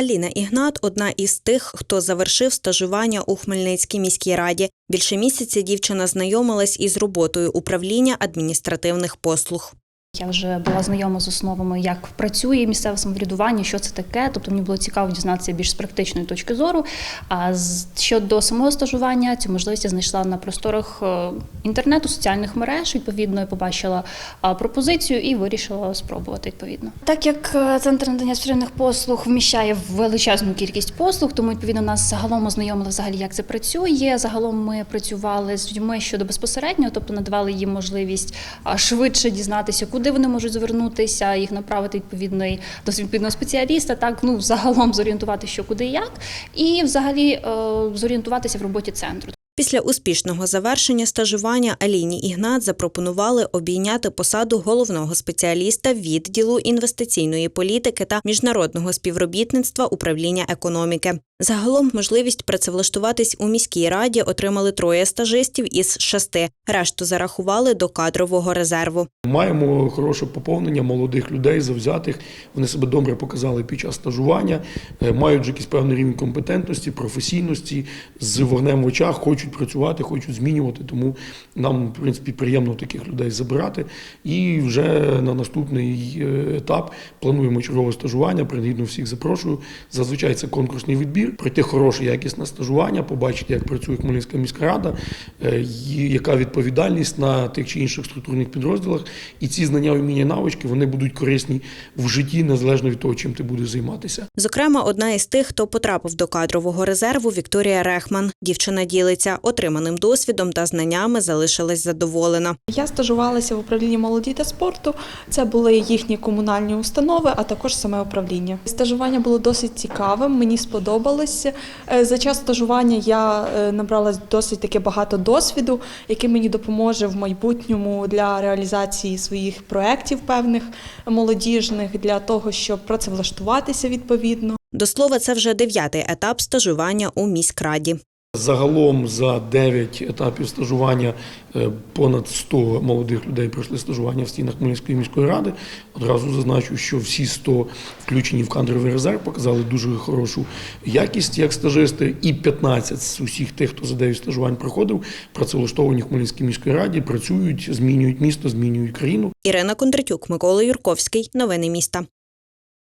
Аліна Ігнат одна із тих, хто завершив стажування у Хмельницькій міській раді. Більше місяця дівчина знайомилась із роботою управління адміністративних послуг. Я вже була знайома з основами, як працює місцеве самоврядування, що це таке. Тобто мені було цікаво дізнатися більш з практичної точки зору. А щодо самого стажування, цю можливість я знайшла на просторах е, інтернету, соціальних мереж. Відповідно, я побачила пропозицію і вирішила спробувати відповідно. Так як е, центр надання спеціальних послуг вміщає величезну кількість послуг, тому відповідно нас загалом ознайомили взагалі, як це працює. Загалом ми працювали з людьми щодо безпосереднього, тобто надавали їм можливість швидше дізнатися, куди вони можуть звернутися, їх направити відповідний до відповідного спеціаліста. Так ну загалом зорієнтувати, що куди і як, і взагалі е, зорієнтуватися в роботі центру. Після успішного завершення стажування Аліні Ігнат запропонували обійняти посаду головного спеціаліста відділу інвестиційної політики та міжнародного співробітництва управління економіки. Загалом можливість працевлаштуватись у міській раді отримали троє стажистів із шести. Решту зарахували до кадрового резерву. Маємо хороше поповнення молодих людей, завзятих. Вони себе добре показали під час стажування, е, мають якийсь певний рівень компетентності, професійності, з вогнем в очах, хочуть працювати, хочуть змінювати. Тому нам, в принципі, приємно таких людей забирати. І вже на наступний е, етап плануємо чергове стажування. Принагідно всіх запрошую. Зазвичай це конкурсний відбір. Пройти хороше, якісне стажування, побачити, як працює Хмельницька міська рада, е, яка відповідальність на тих чи інших структурних підрозділах. І ці знання, вміння, навички вони будуть корисні в житті, незалежно від того, чим ти будеш займатися. Зокрема, одна із тих, хто потрапив до кадрового резерву, Вікторія Рехман. Дівчина ділиться отриманим досвідом та знаннями залишилась задоволена. Я стажувалася в управлінні молоді та спорту. Це були їхні комунальні установи, а також саме управління. Стажування було досить цікавим, мені сподобалося. Е, За час стажування я е, набрала досить таке багато досвіду, який мені допоможе в майбутньому для реалізації своїх проєктів певних молодіжних, для того, щоб працевлаштуватися відповідно. До слова, це вже дев'ятий етап стажування у міськраді. Загалом за 9 етапів стажування е, понад 100 молодих людей пройшли стажування в стінах Хмельницької міської ради. Одразу зазначу, що всі 100 включені в кадровий резерв, показали дуже хорошу якість як стажисти, і 15 з усіх тих, хто за 9 стажувань проходив, працевлаштовані в Хмельницькій міській раді, працюють, змінюють місто, змінюють країну. Ірина Кондратюк, Микола Юрковський. Новини міста.